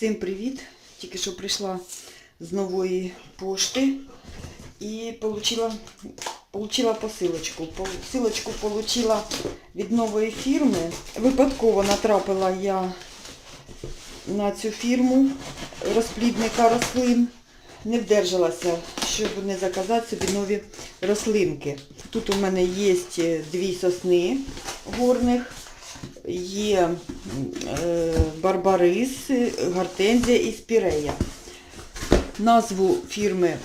Всім привіт! Тільки що прийшла з нової пошти і получила посилочку. Посилочку получила від нової фірми. Випадково натрапила я на цю фірму розплідника рослин. Не вдержалася, щоб не заказати собі нові рослинки. Тут у мене є дві сосни горних, є е, барбарис, гортензія і спірея. Назву фірми е,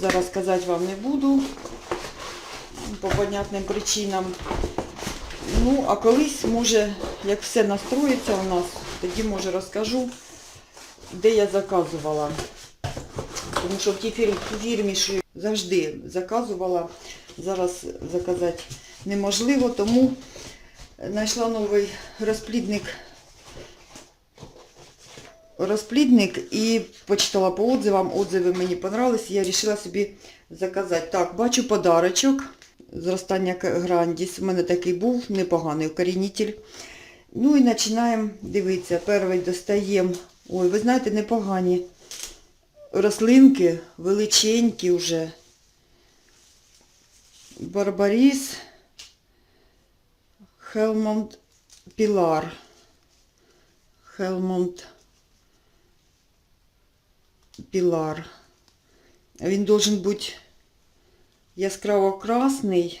зараз казати вам не буду по понятним причинам. Ну, а колись, може, як все настроїться у нас, тоді, може, розкажу, де я заказувала. Тому що в тій фірмі, що завжди заказувала, зараз заказати неможливо, тому знайшла новий розплідник розплідник і почитала по отзивам. Отзиви мені понравились, я вирішила собі заказати. Так, бачу подарочок. Зростання Грандіс. У мене такий був непоганий укорінитель. Ну і починаємо дивитися. Перший достаємо. Ой, ви знаєте, непогані рослинки, величенькі вже. Барбаріс, Хелмонт Пілар. Хелмонт Пілар. Він должен бути яскраво красний,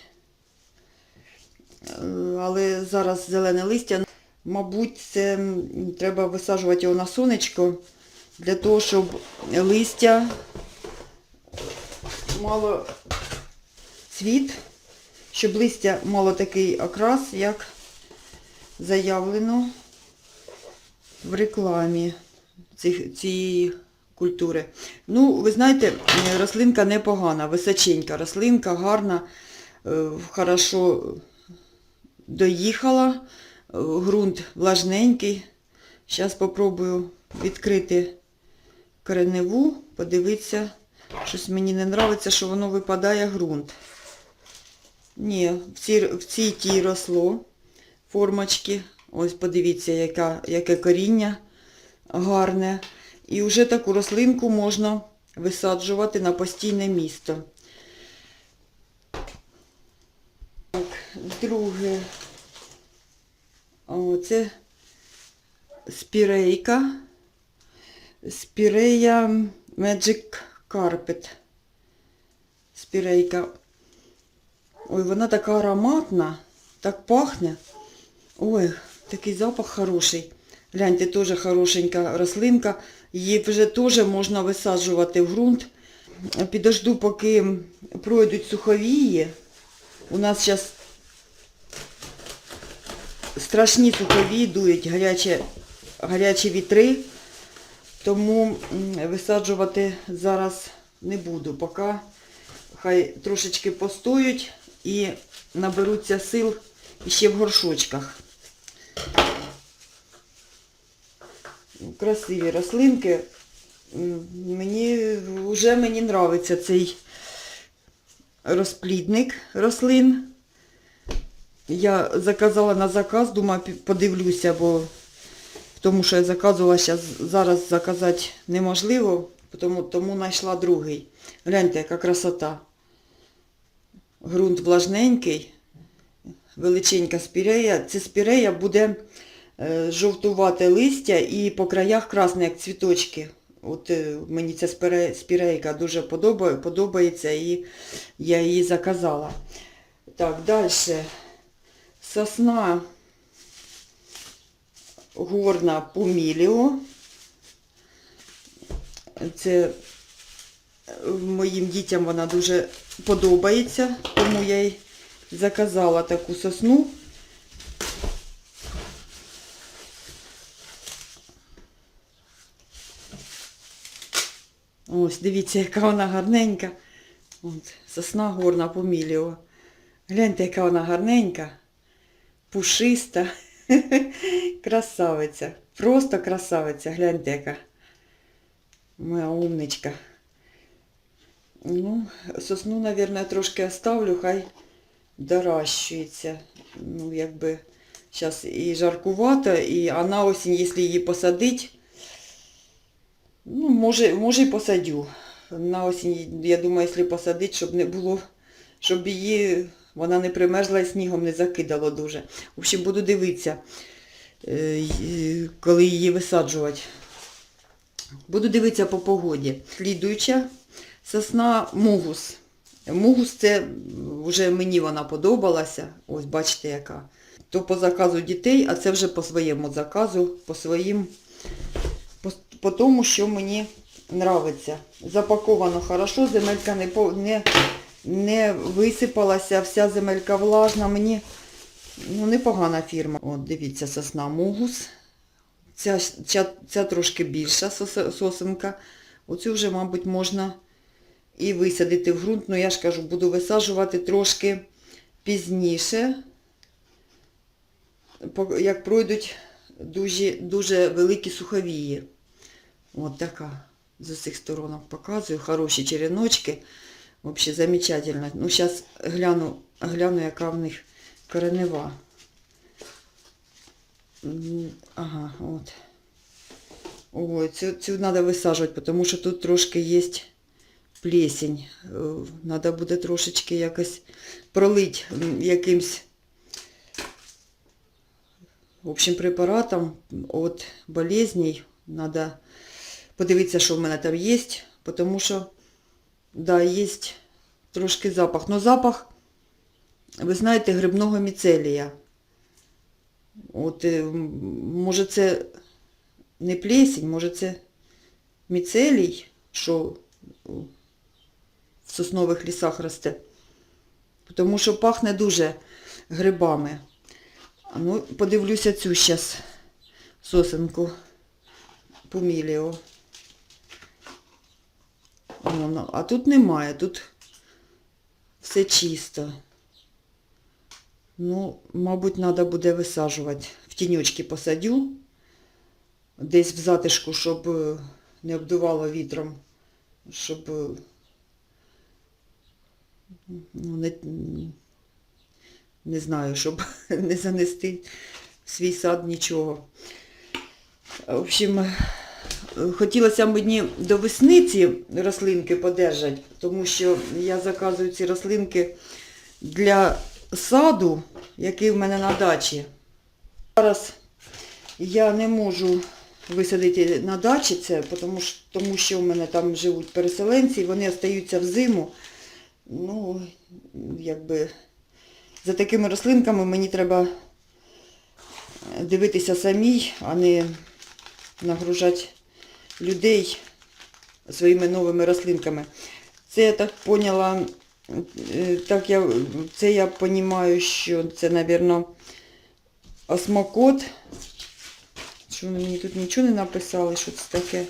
але зараз зелене листя. Мабуть, це треба висаджувати його на сонечко для того, щоб листя мало цвіт, щоб листя мало такий окрас, як заявлено в рекламі цих, цієї культури. Ну, ви знаєте, рослинка непогана, височенька рослинка, гарна, е, хорошо доїхала, е, ґрунт влажненький. Зараз спробую відкрити кореневу, подивитися. Щось мені не подобається, що воно випадає ґрунт. Ні, в цій, в цій тій росло формочки. Ось подивіться, яка, яке коріння гарне. І вже таку рослинку можна висаджувати на постійне місто. Так, друге. Це спірейка. Спірея Magic Carpet. Спірейка. Ой, вона така ароматна, так пахне. Ой, такий запах хороший. Гляньте, теж хорошенька рослинка. Її вже теж можна висаджувати в ґрунт. Підожду, поки пройдуть суховії. У нас зараз страшні суховії дують, гарячі, гарячі вітри. Тому висаджувати зараз не буду. Поки хай трошечки постоють і наберуться сил ще в горшочках. Красиві рослинки. Мені вже мені подобається цей розплідник рослин. Я заказала на заказ, думаю, подивлюся, бо тому що я заказувала щас, зараз заказати неможливо, тому, тому знайшла другий. Гляньте, яка красота. Грунт влажненький, величенька спірея. Це спірея буде е, жовтувати листя і по краях красне, як цвіточки. От е, мені ця спірейка дуже подобається і я її заказала. Так, далі. Сосна горна поміліо. Це е, моїм дітям вона дуже подобається, тому я й заказала таку сосну. Ось, дивіться, яка вона гарненька. От, сосна горна поміліо. Гляньте, яка вона гарненька, пушиста, красавиця. Просто красавиця. Гляньте, яка моя умничка. Ну, сосну, мабуть, трошки оставлю, хай доращується. Ну, якби зараз і жаркувато, і а на осінь, якщо її посадити, Ну, може, може і посадю. На осінь, я думаю, якщо посадити, щоб не було, щоб її, вона не примерзла і снігом не закидало дуже. В общем, буду дивитися, е, коли її висаджувати. Буду дивитися по погоді. Слідуюча сосна мугус. Мугус це вже мені вона подобалася. Ось бачите яка. То по заказу дітей, а це вже по своєму заказу, по своїм, по, по тому, що мені нравиться. Запаковано хорошо, земелька не, не, не висипалася, вся земелька влажна. Мені ну, непогана фірма. От дивіться, сосна мугус. Ця, ця, ця трошки більша сос- сосенка. Оцю вже, мабуть, можна і висадити в ґрунт. Ну, я ж кажу, буду висаджувати трошки пізніше, як пройдуть дуже, дуже великі суховії. От така. З усіх сторонок показую. Хороші череночки. Взагалі замечательно. Ну, зараз гляну, гляну, яка в них коренева. Ага, от. Ой, цю, цю треба висаджувати, тому що тут трошки є плесень. Треба буде трошечки якось пролити якимсь в общем, препаратом від болезней. Треба подивитися, що в мене там є, тому що, да, є трошки запах. Но запах, ви знаєте, грибного міцелія. От, е, може це не плесень, може це міцелій, що в соснових лісах росте. Тому що пахне дуже грибами. Ну, подивлюся цю зараз сосенку поміліо. А тут немає, тут все чисто. Ну, мабуть, треба буде висаджувати. В тіньочки посадю. Десь в затишку, щоб е, не обдувало вітром. Щоб е, ну, не, не знаю, щоб не занести в свій сад нічого. В общем, хотілося б мені до весни ці рослинки подержати, тому що я заказую ці рослинки для саду, який в мене на дачі. Зараз я не можу висадити на дачі це, тому що, в мене там живуть переселенці, вони остаються в зиму. Ну, якби за такими рослинками мені треба дивитися самій, а не нагружати людей своїми новими рослинками. Це я так поняла, е, так я, це я розумію, що це, мабуть, осмокот. Що мені тут нічого не написали, що це таке.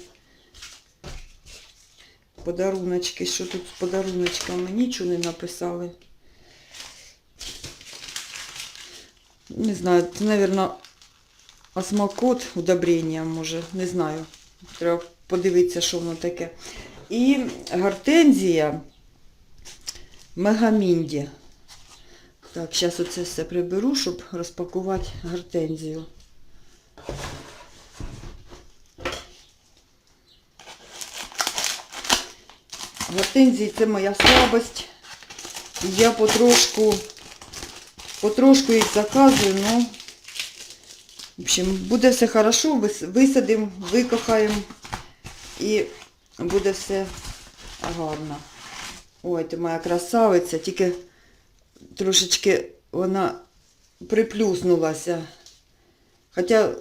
Подаруночки, що тут з подаруночками, нічого не написали. Не знаю, це, мабуть, осмокот удобрення, може, не знаю. Треба подивитися, що воно таке. І гортензія мегамінді. Так, зараз оце все приберу, щоб розпакувати гортензію. Гортензії це моя слабость. Я потрошку, потрошку їх заказую, ну, в общем, буде все хорошо, висадимо, викохаємо і буде все гарно. Ой, ти моя красавиця, тільки трошечки вона приплюснулася. Хоча,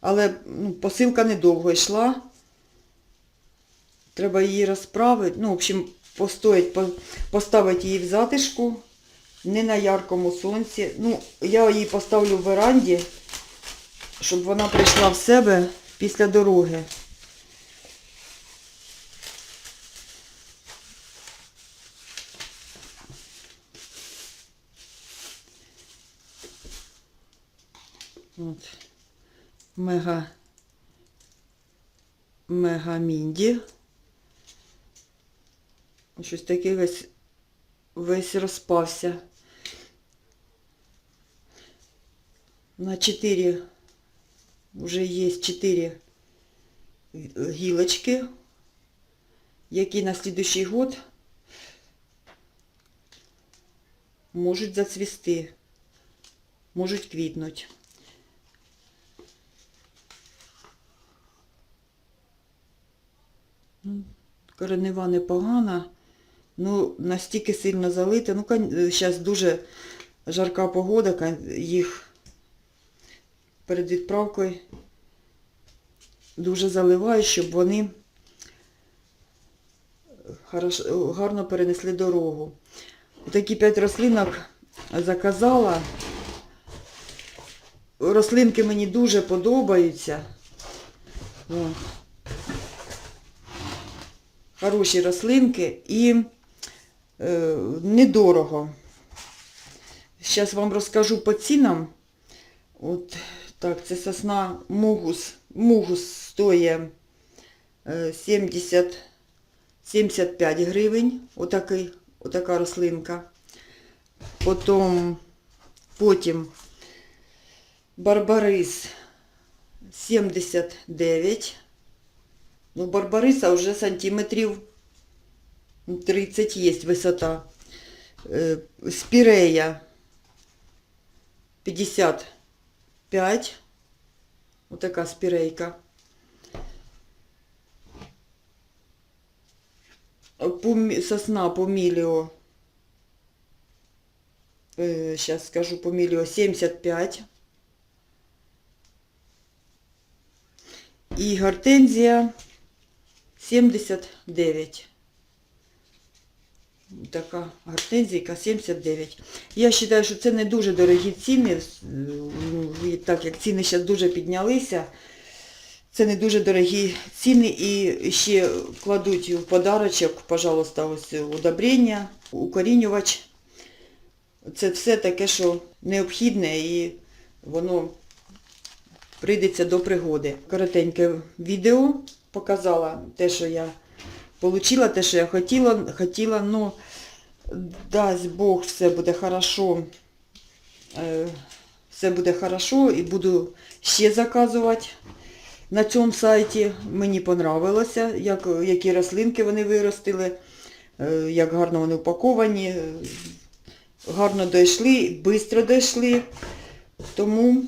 але ну, посилка недовго йшла. Треба її розправити. Ну, в общем, постоять, по- поставити її в затишку, не на яркому сонці. Ну, я її поставлю в веранді, щоб вона прийшла в себе після дороги. От. Мега Мегамінді. Щось таке весь, весь розпався. На 4, вже є 4 гілочки, які на слідуючий год можуть зацвісти, можуть квітнути. Ну, Коренева непогана, ну настільки сильно залита. Ну, зараз дуже жарка погода, їх перед відправкою дуже заливаю, щоб вони гарно перенесли дорогу. Такі п'ять рослинок заказала. Рослинки мені дуже подобаються. Хороші рослинки і е, недорого. Зараз вам розкажу по цінам. От так, це сосна мугус. Мугус стоїть е, 70, 75 гривень. Отакий, отака рослинка. Потім, потім барбарис 79. Ну, барбариса вже сантиметрів 30 є висота. Спірея 55. Отака спірейка. Пумі- Сосна поміліо. Сейчас скажу поміліо 75. І гортензія 79. Така гортензійка 79. Я вважаю, що це не дуже дорогі ціни, е, ну, так як ціни зараз дуже піднялися. Це не дуже дорогі ціни і ще кладуть в подарочок, пожалуйста, ось удобрення, укорінювач. Це все таке, що необхідне і воно прийдеться до пригоди. Коротеньке відео показала те, що я отримала, те, що я хотіла, хотіла, ну дасть Бог, все буде хорошо. Е, Все буде хорошо і буду ще заказувати на цьому сайті. Мені понравилося, як, які рослинки вони виростили, е, як гарно вони упаковані, гарно дійшли, швидко дійшли. Тому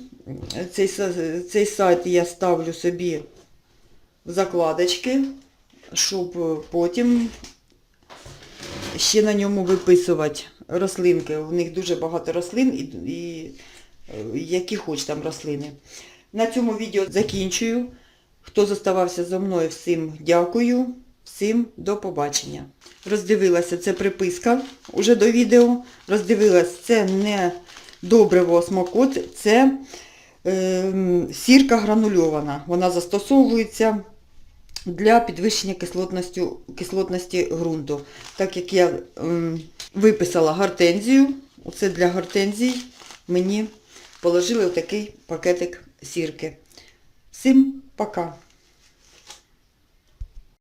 цей, цей сайт я ставлю собі в закладочки, щоб е, потім ще на ньому виписувати рослинки. У них дуже багато рослин і, і е, які хоч там рослини. На цьому відео закінчую. Хто зоставався зі мною, всім дякую, всім до побачення. Роздивилася, це приписка уже до відео. Роздивилась, це не добриво осмокот, це е, сірка гранульована. Вона застосовується для підвищення кислотності, кислотності ґрунту. Так як я ем, виписала гортензію, оце для гортензій мені положили отакий пакетик сірки. Всім пока!